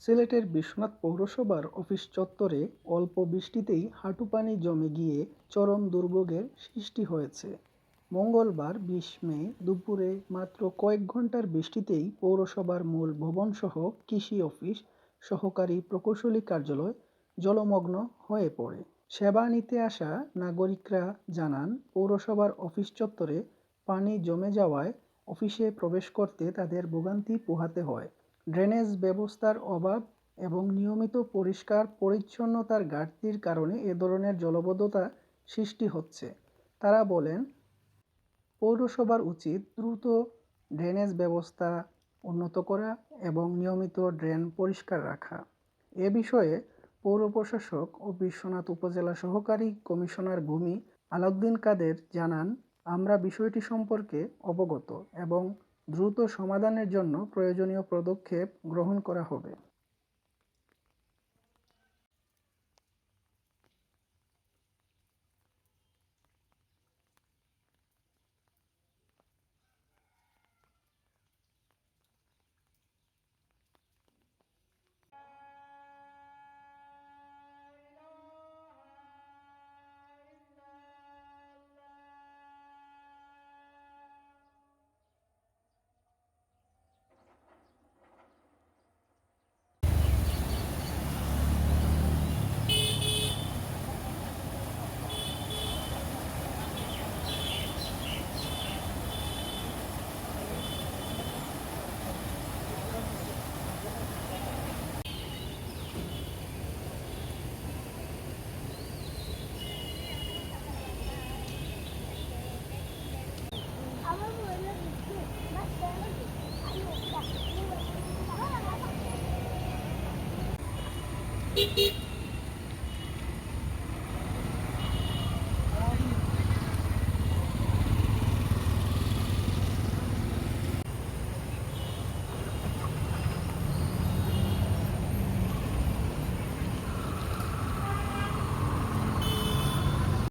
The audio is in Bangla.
সিলেটের বিশ্বনাথ পৌরসভার অফিস চত্বরে অল্প বৃষ্টিতেই হাঁটু পানি জমে গিয়ে চরম দুর্ভোগের সৃষ্টি হয়েছে। মঙ্গলবার, বিশ মে দুপুরে মাত্র কয়েক ঘণ্টার বৃষ্টিতেই পৌরসভার মূল ভবনসহ কৃষি অফিস, সহকারী প্রকৌশলী কার্যালয় জলমগ্ন হয়ে পড়ে। সেবা নিতে আসা নাগরিকরা জানান, পৌরসভার অফিস চত্বরে পানি জমে যাওয়ায় অফিসে প্রবেশ করতে তাদের ভোগান্তি পোহাতে হয়। ড্রেনেজ ব্যবস্থার অভাব এবং নিয়মিত পরিষ্কার পরিচ্ছন্নতার ঘাটতির কারণে এ ধরনের জলবদ্ধতা সৃষ্টি হচ্ছে। তারা বলেন, পৌরসভার উচিত দ্রুত ড্রেনেজ ব্যবস্থা উন্নত করা এবং নিয়মিত ড্রেন পরিষ্কার রাখা। এ বিষয়ে পৌর প্রশাসক ও বিশ্বনাথ উপজেলা সহকারী কমিশনার ভূমি আলাউদ্দিন কাদের জানান, আমরা বিষয়টি সম্পর্কে অবগত এবং দ্রুত সমাধানের জন্য প্রয়োজনীয় পদক্ষেপ গ্রহণ করা হবে। Beep, beep.